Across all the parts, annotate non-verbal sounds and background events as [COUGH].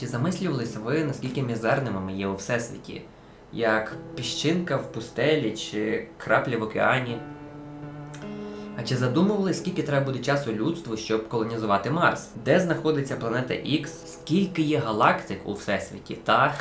Чи замислювались ви, наскільки мізерними ми є у всесвіті? Як піщинка в пустелі чи крапля в океані? А чи задумували, скільки треба буде часу людству, щоб колонізувати Марс? Де знаходиться планета Х? Скільки є галактик у всесвіті? Та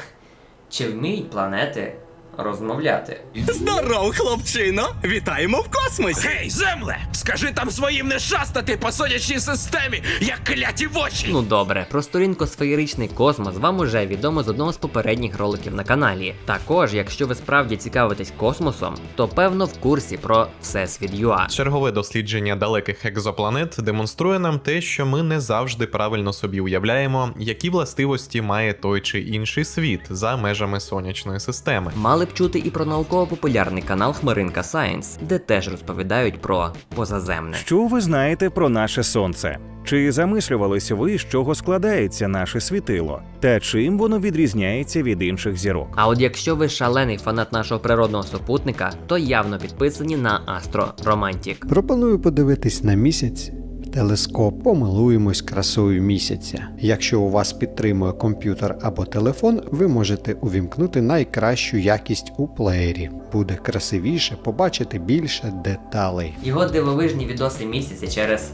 чи вміють планети розмовляти? Здоров, хлопчино! Вітаємо в космосі! Гей, земле! Скажи там своїм не шастати по сонячній системі, як кляті вочі! Ну добре, про сторінку сфеєричний космос вам уже відомо з одного з попередніх роликів на каналі. Також, якщо ви справді цікавитесь космосом, то певно в курсі про всесвіт ЮА. Чергове дослідження далеких екзопланет демонструє нам те, що ми не завжди правильно собі уявляємо, які властивості має той чи інший світ за межами сонячної системи. Мали б чути і про науково-популярний канал Хмаринка Сайенс, де теж розповідають про позаземне. Що ви знаєте про наше сонце? Чи замислювались ви, з чого складається наше світило, та чим воно відрізняється від інших зірок? А от якщо ви шалений фанат нашого природного супутника, то явно підписані на Астро Романтік. Пропоную подивитись на місяць телескоп, помилуємось красою місяця. Якщо у вас підтримує комп'ютер або телефон, ви можете увімкнути найкращу якість у плеєрі. Буде красивіше, побачити більше деталей. Його дивовижні відоси місяця через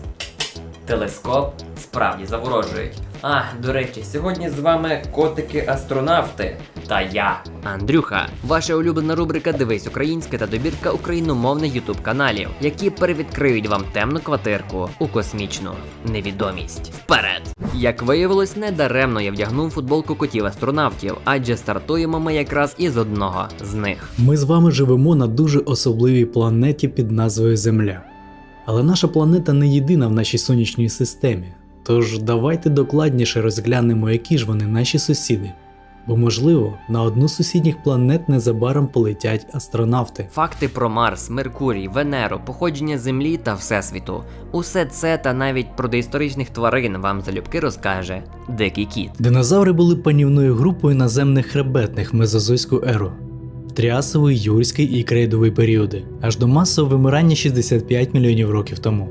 телескоп справді заворожують. А, до речі, сьогодні з вами котики-астронавти. Та я, Андрюха, ваша улюблена рубрика Дивись українське та добірка україномовних ютуб каналів, які перевідкриють вам темну квартирку у космічну невідомість. Вперед! Як виявилось, недаремно я вдягнув футболку котів-астронавтів, адже стартуємо ми якраз із одного з них. Ми з вами живемо на дуже особливій планеті під назвою Земля. Але наша планета не єдина в нашій сонячній системі. Тож давайте докладніше розглянемо, які ж вони наші сусіди. Бо, можливо, на одну з сусідніх планет незабаром полетять астронавти. Факти про Марс, Меркурій, Венеру, походження Землі та Всесвіту. Усе це та навіть про доісторичних тварин вам залюбки розкаже Дикий кіт. Динозаври були панівною групою наземних хребетних в мезозойську еру. В Тріасовий, юрський і крейдовий періоди, аж до масового вимирання 65 мільйонів років тому.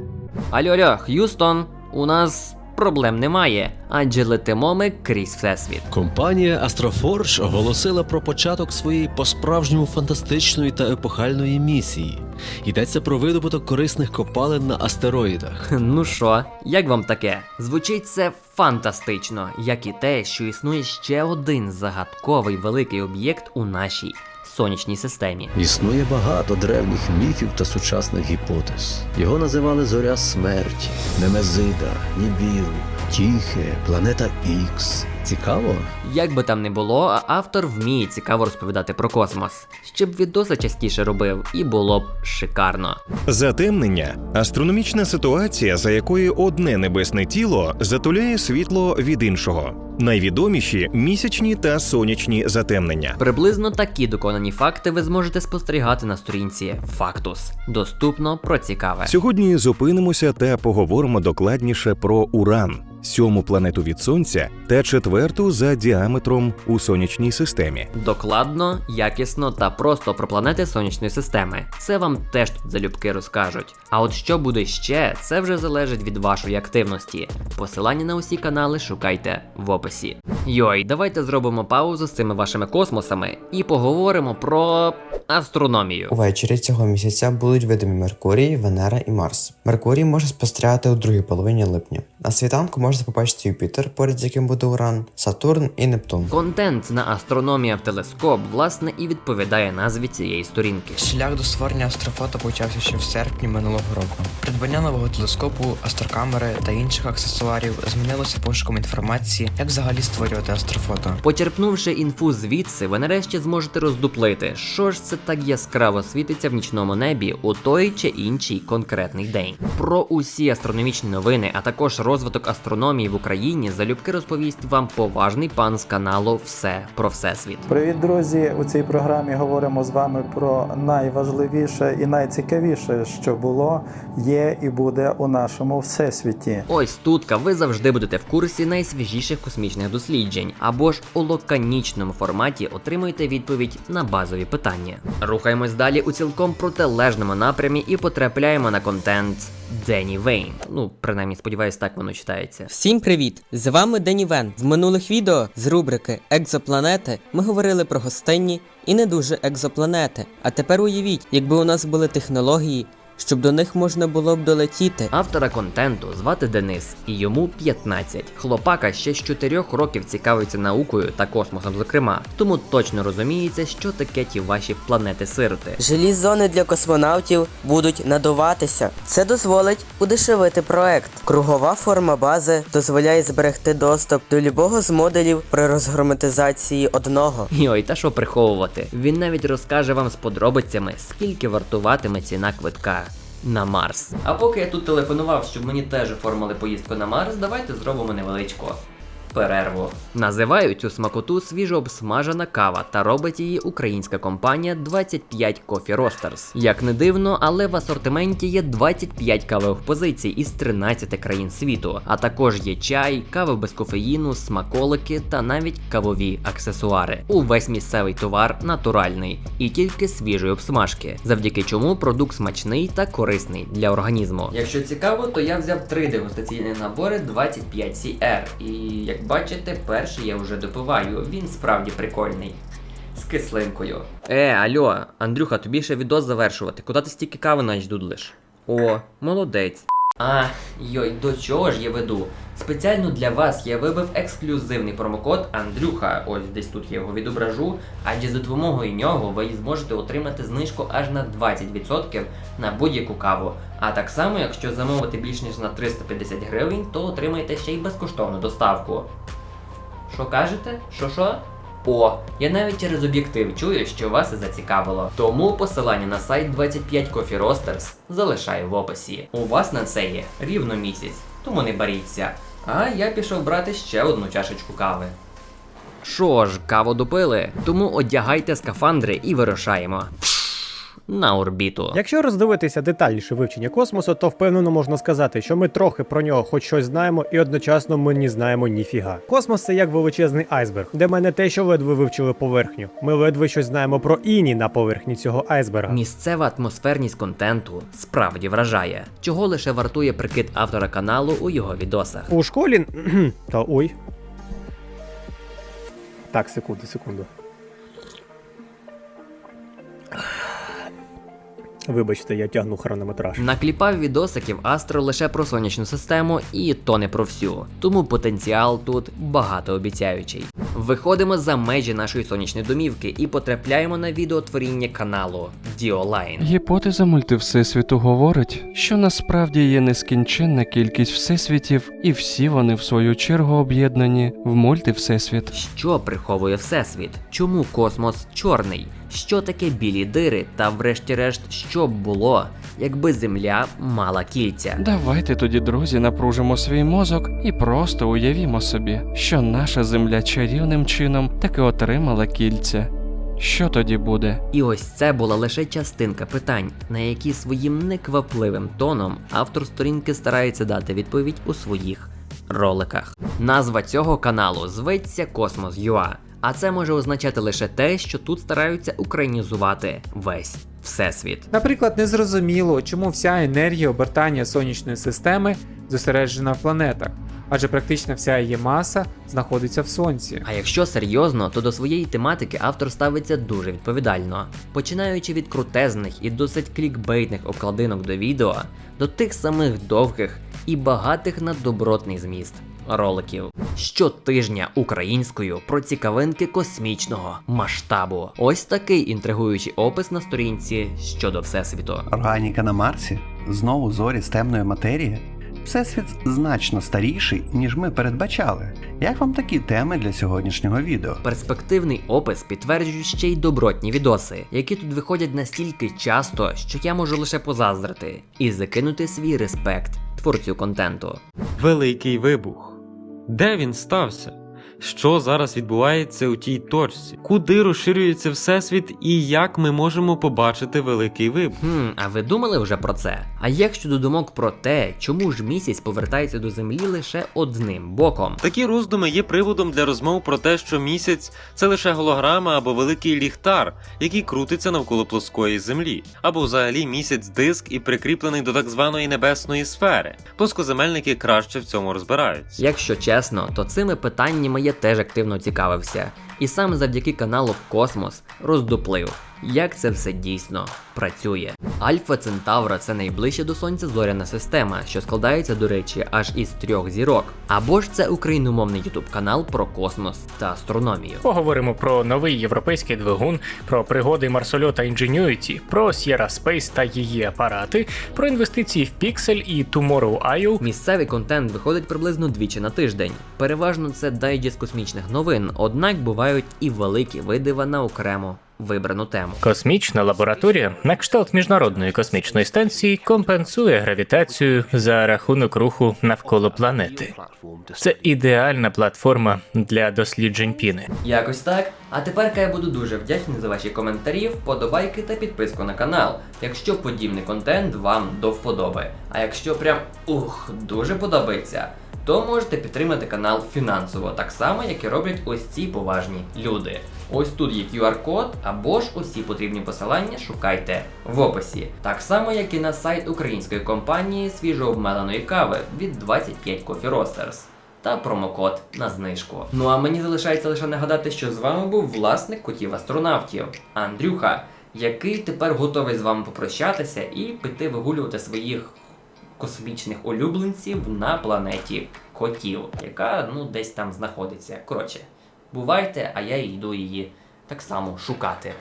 Алло, алло, Х'юстон, у нас проблем немає, адже летимо ми крізь Всесвіт. Компанія Astroforge оголосила про початок своєї по-справжньому фантастичної та епохальної місії. Йдеться про видобуток корисних копалин на астероїдах. Ну що, як вам таке? Звучить це фантастично, як і те, що існує ще один загадковий великий об'єкт у нашій сонячній системі. Існує багато древніх міфів та сучасних гіпотез. Його називали Зоря смерті, Немезида, Нібіру, Тіхе, Планета Ікс. Цікаво? Як би там не було, автор вміє цікаво розповідати про космос. Щоб відоси частіше робив, і було б шикарно. Затемнення астрономічна ситуація, за якої одне небесне тіло затуляє світло від іншого. Найвідоміші місячні та сонячні затемнення. Приблизно такі доконані факти ви зможете спостерігати на сторінці Фактус. Доступно про цікаве. Сьогодні зупинимося та поговоримо докладніше про Уран, сьому планету від Сонця та четверту за діаметром у сонячній системі. Докладно, якісно та просто про планети сонячної системи. Це вам теж тут залюбки розкажуть. А от що буде ще, це вже залежить від вашої активності. Посилання на усі канали шукайте в описі. Йой, давайте зробимо паузу з цими вашими космосами і поговоримо про астрономію. Увечері цього місяця будуть видимі Меркурій, Венера і Марс. Меркурій може спостерігати у другій половині липня. На світанку можна побачити Юпітер, поряд з яким буде Уран, Сатурн і Нептун. Контент на астрономія в телескоп, власне, і відповідає назві цієї сторінки. Шлях до створення астрофото почався ще в серпні минулого року. Придбання нового телескопу, астрокамери та інших аксесуарів змінилося пошуком інформації, як взагалі створювати астрофото. Почерпнувши інфу звідси, ви нарешті зможете роздуплити, що ж це так яскраво світиться в нічному небі у той чи інший конкретний день. Про усі астрономічні новини, а також розвиток астрономії в Україні, залюбки розповість вам поважний пан з каналу Все про Всесвіт. Привіт, друзі! У цій програмі говоримо з вами про найважливіше і найцікавіше, що було, є і буде у нашому всесвіті. Ось тутка ви завжди будете в курсі найсвіжіших космічних досліджень. досліджень, або ж у лаконічному форматі отримуєте відповідь на базові питання. Рухаємось далі у цілком протилежному напрямі і потрапляємо на контент Дені Вейн. Ну, принаймні, сподіваюсь, так воно читається. Всім привіт! З вами Дені Вен. В минулих відео з рубрики Екзопланети ми говорили про гостинні і не дуже екзопланети. А тепер уявіть, якби у нас були технології, щоб до них можна було б долетіти. Автора контенту звати Денис, і йому 15. Хлопака ще з 4 років цікавиться наукою та космосом, зокрема, тому точно розуміється, що таке ті ваші планети-сироти. Жилі зони для космонавтів будуть надуватися. Це дозволить удешевити проект. Кругова форма бази дозволяє зберегти доступ до любого з модулів при розгерметизації одного. Йой, та що приховувати? Він навіть розкаже вам з подробицями, скільки вартуватиме ціна квитка. На Марс. А поки я тут телефонував, щоб мені теж оформили поїздку на Марс, давайте зробимо невеличку перерву. Називають цю смакоту свіжообсмажена кава та робить її українська компанія 25 Coffee Roasters. Як не дивно, але в асортименті є 25 кавових позицій із 13 країн світу, а також є чай, кави без кофеїну, смаколики та навіть кавові аксесуари. Увесь місцевий товар натуральний і тільки свіжої обсмажки, завдяки чому продукт смачний та корисний для організму. Якщо цікаво, то я взяв три дегустаційні набори 25 CR. І як бачите, перший я вже допиваю. Він справді прикольний. З кислинкою. Е, альо, Андрюха, тобі ще відос завершувати. Куди ти стільки кави навіть дудлиш? О, молодець. А, йой, до чого ж я веду? Спеціально для вас я вибив ексклюзивний промокод Андрюха. Ось десь тут я його відображу. Адже за допомогою нього ви зможете отримати знижку аж на 20% на будь-яку каву. А так само, якщо замовити більш ніж на 350 гривень, то отримаєте ще й безкоштовну доставку. Що кажете? Що що? О, я навіть через об'єктив чую, що вас зацікавило. Тому посилання на сайт 25 Coffee Roasters залишаю в описі. У вас на це є рівно місяць, тому не боріться. А я пішов брати ще одну чашечку кави. Що ж, каву допили, тому одягайте скафандри і вирушаємо. На орбіту. Якщо роздивитися детальніше вивчення космосу, то впевнено можна сказати, що ми трохи про нього хоч щось знаємо, і одночасно ми не знаємо ніфіга. Космос це як величезний айсберг, де ми не те, що ледве вивчили поверхню. Ми ледве щось знаємо про іні на поверхні цього айсберга. Місцева атмосферність контенту справді вражає, чого лише вартує прикид автора каналу у його відосах. У школі. [CLEARS THROAT] Та ой. Так, секунду, секунду. Вибачте, я тягну хронометраж. Накліпав відосиків Астро лише про сонячну систему, і то не про всю. Тому потенціал тут багатообіцяючий. Виходимо за межі нашої сонячної домівки і потрапляємо на відеотворіння каналу Діолайн. Гіпотеза мультивсесвіту говорить, що насправді є нескінченна кількість всесвітів, і всі вони в свою чергу об'єднані в мультивсесвіт. Що приховує Всесвіт? Чому космос чорний? Що таке білі дири? Та врешті-решт, що б було, якби Земля мала кільця? Давайте тоді, друзі, напружимо свій мозок і просто уявімо собі, що наша земля чарівним чином таки отримала кільця. Що тоді буде? І ось це була лише частинка питань, на які своїм неквапливим тоном автор сторінки старається дати відповідь у своїх роликах. Назва цього каналу зветься Космос ЮА, а це може означати лише те, що тут стараються українізувати весь всесвіт. Наприклад, незрозуміло, чому вся енергія обертання сонячної системи зосереджена в планетах, адже практично вся її маса знаходиться в сонці. А якщо серйозно, то до своєї тематики автор ставиться дуже відповідально, починаючи від крутезних і досить клікбейтних обкладинок до відео, до тих самих довгих і багатих на добротний зміст. Роликів щотижня українською про цікавинки космічного масштабу. Ось такий інтригуючий опис на сторінці щодо всесвіту. Органіка на Марсі, знову зорі з темної матерії. Всесвіт значно старіший, ніж ми передбачали. Як вам такі теми для сьогоднішнього відео? Перспективний опис підтверджують ще й добротні відоси, які тут виходять настільки часто, що я можу лише позаздрити і закинути свій респект творцю контенту. Великий вибух. Де він стався? Що зараз відбувається у тій точці, куди розширюється всесвіт і як ми можемо побачити великий вибух. Хм, а ви думали вже про це? А як щодо думок про те, чому ж місяць повертається до землі лише одним боком? Такі роздуми є приводом для розмов про те, що місяць це лише голограма або великий ліхтар, який крутиться навколо плоскої землі, або взагалі місяць диск і прикріплений до так званої небесної сфери. Плоскоземельники краще в цьому розбираються. Якщо чесно, то цими питаннями я теж активно цікавився, і саме завдяки каналу Космос роздуплив, як це все дійсно працює. Альфа Центавра це найближча до сонця зоряна система, що складається, до речі, аж із трьох зірок. Або ж це україномовний ютуб канал про космос та астрономію. Поговоримо про новий європейський двигун, про пригоди Марсольота Ingenuity, про Sierra Space та її апарати, про інвестиції в Pixel і Tomorrow.io. Місцевий контент виходить приблизно двічі на тиждень. Переважно це дайджест космічних новин, однак бувають і великі видива на окремо вибрану тему. Космічна лабораторія на кшталт міжнародної космічної станції компенсує гравітацію за рахунок руху навколо планети. Це ідеальна платформа для досліджень піни. Якось так. А тепер я буду дуже вдячний за ваші коментарі, вподобайки та підписку на канал, якщо подібний контент вам до вподоби. А якщо прям ух, дуже подобається, то можете підтримати канал фінансово, так само, як і роблять ось ці поважні люди. Ось тут є QR-код, або ж усі потрібні посилання шукайте в описі. Так само, як і на сайт української компанії свіжообмеленої кави від 25 Coffee Roasters та промокод на знижку. Ну а мені залишається лише нагадати, що з вами був власник котів астронавтів Андрюха, який тепер готовий з вами попрощатися і піти вигулювати своїх космічних улюбленців на планеті котів, яка ну десь там знаходиться. Коротше, бувайте, а я йду її так само шукати.